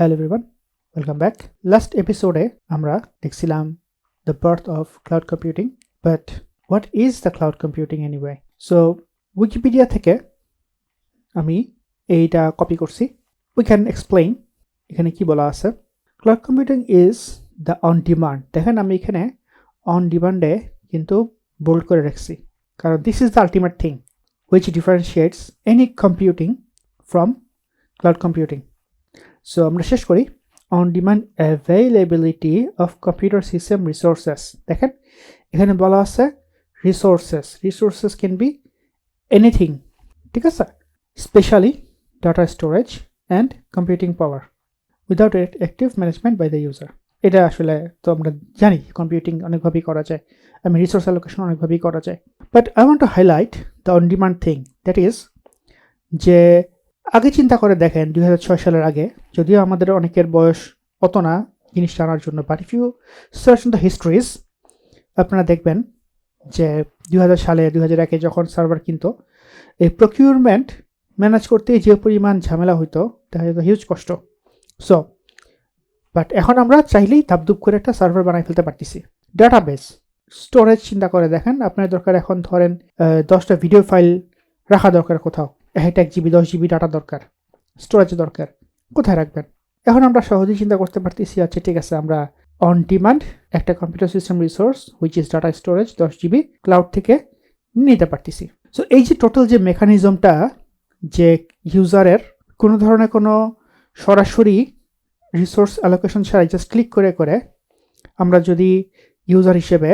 Hello everyone welcome back last এপিসোডে আমরা দেখছিলাম the birth of cloud computing but what is the cloud computing anyway so Wikipedia থেকে আমি এইটা copy করছি। উই ক্যান এক্সপ্লেইন এখানে কি বলা আছে। Cloud computing is the on demand দেখেন আমি এখানে অন ডিমান্ডে কিন্তু বোল্ড করে রাখছি। কারণ this is the ultimate thing which differentiates any computing from cloud computing. So আমরা শেষ করি. On demand availability of computer system resources দেখেন, এখানে বলা আছে resources resources can be anything ঠিক আছে? Specially data storage and computing power without active management by the user এটা আসলে তো আমরা জানি কম্পিউটিং অনেকভাবেই করা যায় আমি রিসোর্স অ্যালোকেশন অনেকভাবেই করা যায়। But I want to highlight the on demand thing that is যে আগে চিন্তা করে দেখেন দু হাজার ছয় সালের আগে, যদিও আমাদের অনেকের বয়স অত না জিনিস জানার জন্য but if you search the histories আপনারা দেখবেন যে দু হাজার সালে, দুই একে যখন সার্ভার কিনতো, এই প্রকিউরমেন্ট ম্যানেজ করতে যে পরিমাণ ঝামেলা হইতো, দেখা যেত হিউজ কষ্ট। সো বাট এখন আমরা চাইলেই ধাপধুপ করে একটা সার্ভার বানাই ফেলতে পারতেছি। ডাটাবেস স্টোরেজ চিন্তা করে দেখেন, আপনার দরকার এখন ধরেন দশটা ভিডিও ফাইল রাখা দরকার কোথাও। একটা এক জিবি দশ জিবি ডাটা দরকার স্টোরেজ দরকার, কোথায় রাখবেন? এখন আমরা সহজেই চিন্তা করতে পারতেছি আচ্ছা ঠিক আছে, আমরা অন ডিমান্ড একটা computer system resource which is data storage দশ জিবি ক্লাউড থেকে নিতে পারতেছি। সো এই যে টোটাল যে মেকানিজমটা যে ইউজারের কোনো ধরনের কোনো সরাসরি রিসোর্স অ্যালোকেশন ছাড়াই জাস্ট ক্লিক করে করে আমরা যদি ইউজার হিসেবে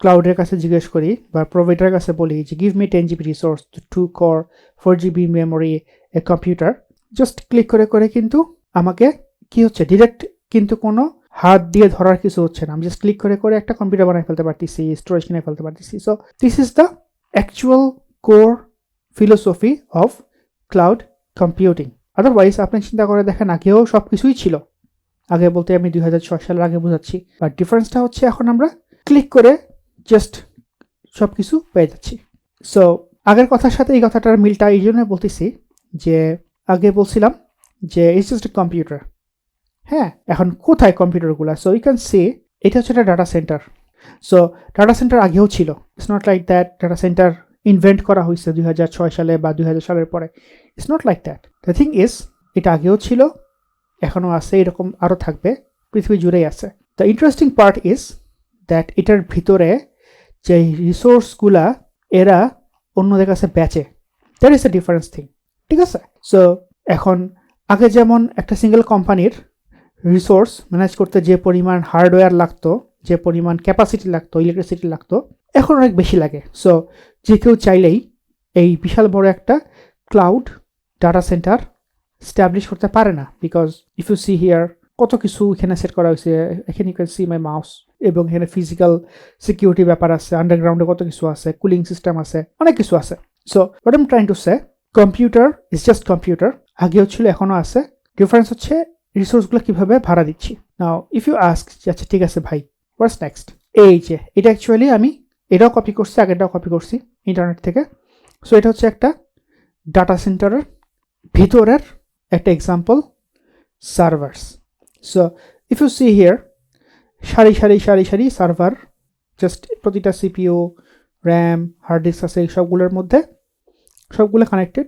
ক্লাউডের কাছে জিজ্ঞেস করি বা প্রোভাইডারের কাছে বলি যে give me ten GB resource two or four GB memory a computer just click করে করে কিন্তু আমাকে কি হচ্ছে? ডিরেক্ট কিন্তু কোনো হাত দিয়ে ধরার কিছু হচ্ছে না। আমি জাস্ট ক্লিক করে করে একটা কম্পিউটার বানাই ফেলতে পারতেছি স্টোরেজ কিনে ফেলতে পারতেছি। So this is the actual core philosophy of cloud computing otherwise আপনি চিন্তা করে দেখেন, আগেও সব কিছুই ছিল। আগে বলতে আমি দুই হাজার ছয় সালের আগে বোঝাচ্ছি। বাট ডিফারেন্সটা হচ্ছে এখন আমরা ক্লিক করে জাস্ট সব কিছু পেয়ে যাচ্ছি। সো আগের কথার সাথে এই কথাটার মিলটা এই জন্য বলতেছি যে, আগে বলছিলাম যে ইটস জাস্ট কম্পিউটার হ্যাঁ এখন কোথায় কম্পিউটারগুলো? সো ইউ ক্যান সে এটা হচ্ছে একটা data centre so data centre আগেও ছিল। It's not like that data centre invent করা হয়েছে দুই হাজার ছয় সালে বা দুই হাজার সালের পরে। It's not like that the thing is এটা আগেও ছিল, এখনও আছে, এরকম আরও থাকবে, পৃথিবী জুড়েই আছে। The interesting part is that এটার ভিতরে যে রিসোর্সগুলা এরা অন্যদের কাছে বেচে that is a difference thing ঠিক আছে? সো এখন আগে যেমন একটা সিঙ্গেল কোম্পানির রিসোর্স ম্যানেজ করতে যে পরিমাণ হার্ডওয়্যার লাগতো, যে পরিমাণ ক্যাপাসিটি লাগতো ইলেকট্রিসিটি লাগতো, এখন অনেক বেশি লাগে। সো যে কেউ চাইলেই এই বিশাল বড় একটা ক্লাউড ডাটা সেন্টার স্ট্যাবলিশ করতে পারে না because if you see here কত কিছু এখানে সেট করা হয়েছে, এখানে you can see my mouse এবং এখানে ফিজিক্যাল সিকিউরিটি ব্যাপার আছে আন্ডারগ্রাউন্ডে কত কিছু আছে কুলিং সিস্টেম আছে, অনেক কিছু আছে। So what am trying to say computer is just computer আগেও ছিল, এখনও আছে। ডিফারেন্স হচ্ছে রিসোর্সগুলো কীভাবে ভাড়া দিচ্ছি। নাও ইফ ইউ আস্ক আচ্ছা ঠিক আছে ভাই হোয়াটস নেক্সট এই যে, এটা অ্যাকচুয়ালি আমি এটাও কপি করছি, আগেরটাও কপি করছি ইন্টারনেট থেকে। সো এটা হচ্ছে একটা ডাটা সেন্টারের ভিতরের একটা example servers so if you see here সারি সারি সারি সারি সার্ভার জাস্ট প্রতিটা সিপিও র্যাম হার্ড ডিস্ক আছে, সবগুলোর মধ্যে, সবগুলো কানেক্টেড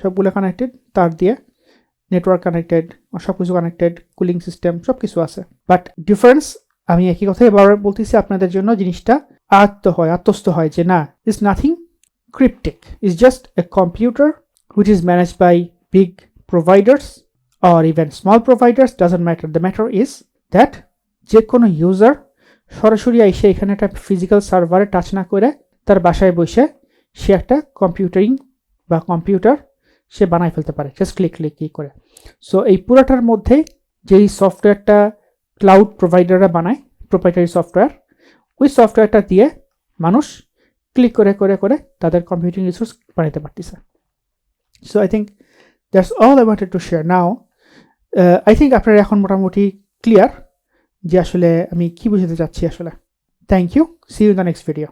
সবগুলো কানেক্টেড তার দিয়ে নেটওয়ার্ক কানেক্টেড সব কিছু কানেক্টেড কুলিং সিস্টেম সব কিছু আছে। বাট ডিফারেন্স আমি একই কথাই এবার বলতেছি আপনাদের জন্য জিনিসটা, আয়ত্ত হয়, আত্মস্থ হয় যে না is nothing cryptic is just a computer which is manage by big providers or even small providers, doesn't matter. The matter is that যে কোনো ইউজার সরাসরি এসে এখানে একটা ফিজিক্যাল সার্ভারে টাচ না করে তার বাসায় বসে সে একটা কম্পিউটারিং বা কম্পিউটার সে বানাই ফেলতে পারে। জাস্ট ক্লিক ক্লিক ক্লিক করে। সো এই পুরোটার মধ্যে যেই সফটওয়্যারটা ক্লাউড প্রোভাইডাররা বানায় প্রোপাইটারি সফটওয়্যার ওই সফটওয়্যারটা দিয়ে মানুষ ক্লিক করে করে করে তাদের কম্পিউটিং রিসোর্স বানাতে পারতেছে। So I think that's all I wanted to share now I think আপনারা এখন মোটামুটি ক্লিয়ার যে আসলে আমি কি বুঝাতে চাচ্ছি আসলে। Thank you see you the next video